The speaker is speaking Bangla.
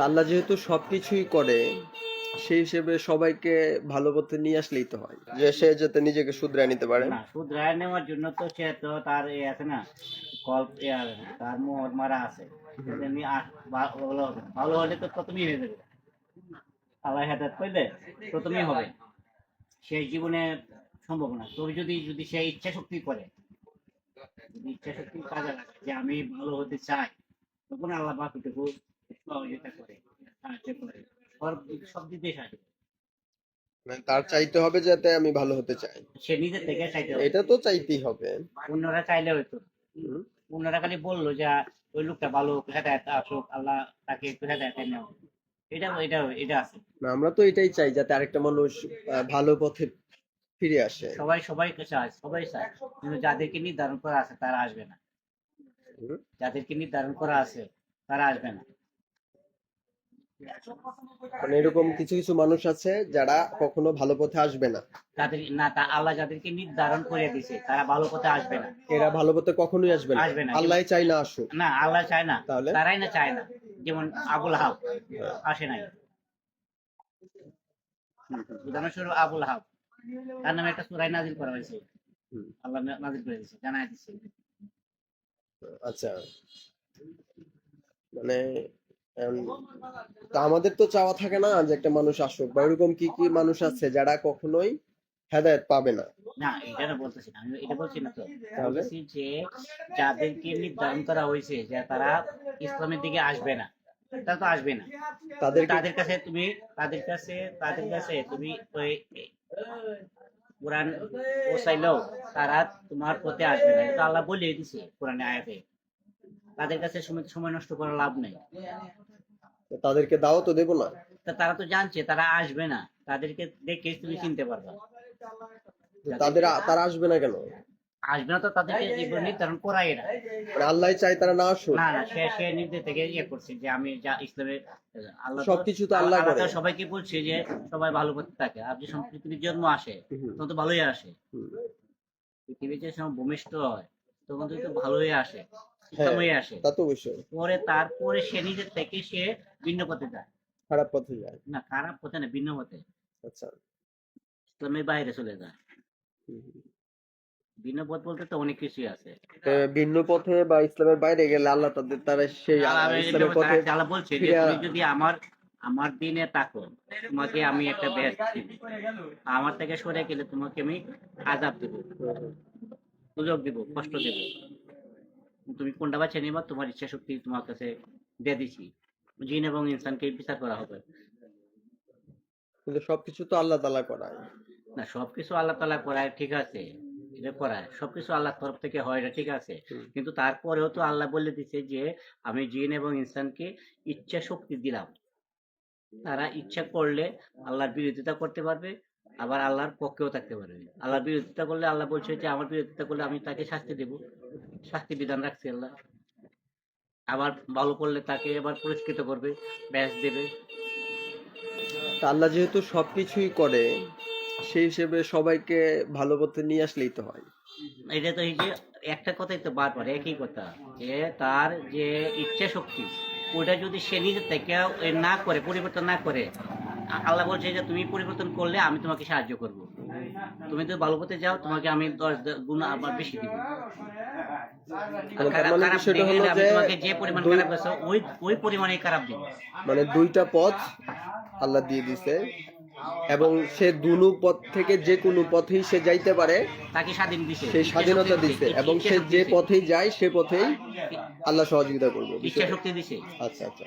তা আল্লাহ যেহেতু সবকিছুই করে সেই হিসেবে সবাইকে ভালো পথে নিয়ে আসলেই তো হয়। যে সে যাতে নিজেকে শুধরায় নিতে পারে। না শুধরায় নেওয়ার জন্য তো সে তো তার এ আছে না কল এ তার মোহর মারা আছে। ভালো হলে তো প্রথমেই হয়ে যাবে। আল্লাহ হেদাত করলে প্রথমেই হবে। সেই জীবনে সম্ভব না। তোর যদি যদি সে ইচ্ছা শক্তি করে যদি ইচ্ছা শক্তি কাজে লাগে যে আমি ভালো হতে চাই তখন আল্লাহ বাকিটুকু সাহায্য করে। মানে তার চাইতে হবে যাতে আমি ভালো হতে চাই। সে নিজের থেকে চাইতে হবে। এটা তো চাইতেই হবে। অন্যরা চাইলে হয়তো। হুম। ওনারা খালি বলল যে ওই লোকটা ভালো হেদায়ত আসুক আল্লাহ তাকে একটু হেদায়ত নেও এটা এটা এটা আছে। না আমরা তো এটাই চাই যাতে আরেকটা মানুষ ভালো পথে ফিরে আসে। সবাই সবাইকে চায় সবাই চায়। কিন্তু যাদেরকে নির্ধারণ করা আছে তারা আসবে না। হুম। যাদেরকে নির্ধারণ করা আছে তারা আসবে না। মানে এরকম কিছু কিছু মানুষ আছে যারা কখনো ভালো পথে আসবে না। তাদের না তা আল্লাহ যাদেরকে নির্ধারণ করে দিছে তারা ভালো পথে আসবে না। এরা ভালো পথে কখনোই আসবে না। আসবে না। আল্লাহ চাই না আসুক। না আল্লাহ চায় না। তাহলে? তারাই না চায় না। যেমন আবুল হাব আসে নাই। উদাহরণস্বরূপ আবুল হাব। তার নামে একটা সুরাই নাজিল করা হয়েছে। আল্লাহ নাজিল করে দিয়েছে জানাই দিচ্ছে আচ্ছা। মানে তা আমাদের তো চাওয়া থাকে না যে একটা মানুষ আসুক বা এরকম কি কি মানুষ আছে যারা কখনোই হেদায়েত পাবে না? না এটা না বলতেছি আমি এটা বলছি না তো। তাহলে? বলতেছি যে যাদেরকে নির্ধারণ করা হয়েছে যে তারা ইসলামের দিকে আসবে না তারা তো আসবে না। তাদের তাদের কাছে তুমি তাদের কাছে তাদের কাছে তুমি ওই কোরআন পৌঁছাইলেও তারা তোমার পথে আসবে না। এটা আল্লাহ বলে দিছে কোরআনে আয়াতে। তাদের কাছে সময় সময় নষ্ট করার লাভ নেই। তাদেরকে দাও তো দেবো না। তারা তো জানছে তারা আসবে না। তাদেরকে দেখে তুমি চিনতে পারবা। তাদের তারা আসবে না কেন? আসবে না তো তাদেরকে নির্ধারণ করাই এরা মানে আল্লাহ চাই তারা না আসুক। না না সে সে নিজে থেকে ইয়ে করছে যে আমি যা ইসলামের আল্লাহ সবকিছু তো আল্লাহ করে। সবাইকে বলছে যে সবাই ভালো করতে থাকে। আপনি পৃথিবীর জন্ম আসে তখন তো ভালোই আসে। পৃথিবীর যে সময় ভূমিষ্ঠ হয় তখন তো ভালোই আসে। হ্যাঁ আসে। তা তো অবশ্যই। পরে তারপরে সে নিজের থেকে সে ভিন্ন পথে যায়। খারাপ পথে যায়। না খারাপ পথে না ভিন্ন পথে। আচ্ছা। ইসলামের বাইরে চলে যায়। ভিন্ন পথ বলতে তো অনেক কিছুই আছে। ভিন্ন পথে বা ইসলামের বাইরে গেলে আল্লাহ তাদের তারা সেই ইসলামের পথে আল্লাহ বলছে যে তুমি যদি আমার আমার দিনে তাকো তোমাকে আমি একটা বেশ দিব আমার থেকে সরে গেলে তোমাকে আমি আজাব দেব সুযোগ দিব কষ্ট দেব। তুমি কোনটা বাছে নিবা তোমার ইচ্ছা শক্তি তোমার কাছে দিয়ে দিছি। জিন এবং ইনসানকে বিচার করা হবে। কিন্তু সবকিছু তো আল্লাহ তালা করায়। না সবকিছু আল্লাহ তালা করায় ঠিক আছে। এটা করায়। সবকিছু আল্লাহর তরফ থেকে হয় এটা ঠিক আছে। কিন্তু তারপরেও তো আল্লাহ বলে দিছে যে আমি জিন এবং ইনসানকে ইচ্ছা শক্তি দিলাম। তারা ইচ্ছা করলে আল্লাহর বিরোধিতা করতে পারবে আবার আল্লাহর পক্ষেও থাকতে পারবে আল্লাহর বিরোধিতা করলে আল্লাহ বলছে যে আমার বিরোধিতা করলে আমি তাকে শাস্তি দেব। শাস্তি বিধান রাখছে আল্লাহ। আবার ভালো করলে তাকে এবার পুরস্কৃত করবে ব্যাস দেবে। আল্লাহ যেহেতু সবকিছুই করে সেই হিসেবে সবাইকে ভালো পথে নিয়ে আসলেই তো হয়। এটা তো এই যে একটা কথাই তো বারবার একই কথা যে তার যে ইচ্ছা শক্তি ওটা যদি সে নিজের থেকে না করে পরিবর্তন না করে আল্লাহ বলছে যে তুমি পরিবর্তন করলে আমি তোমাকে সাহায্য করব। তুমি তো ভালো পথে যাও তোমাকে আমি দশ গুণ আবার বেশি দিব। মানে যে তোমাকে যে পরিমাণ খারাপ ওই ওই পরিমাণে খারাপ দিব। মানে দুইটা পথ আল্লাহ দিয়ে দিছে এবং সে দুনু পথ থেকে যে কোনো পথেই সে যাইতে পারে তাকে স্বাধীন দিছে। সেই স্বাধীনতা দিছে এবং সে যে পথেই যায় সে পথেই আল্লাহ সহযোগিতা করবে ইচ্ছা শক্তি দিছে। আচ্ছা আচ্ছা।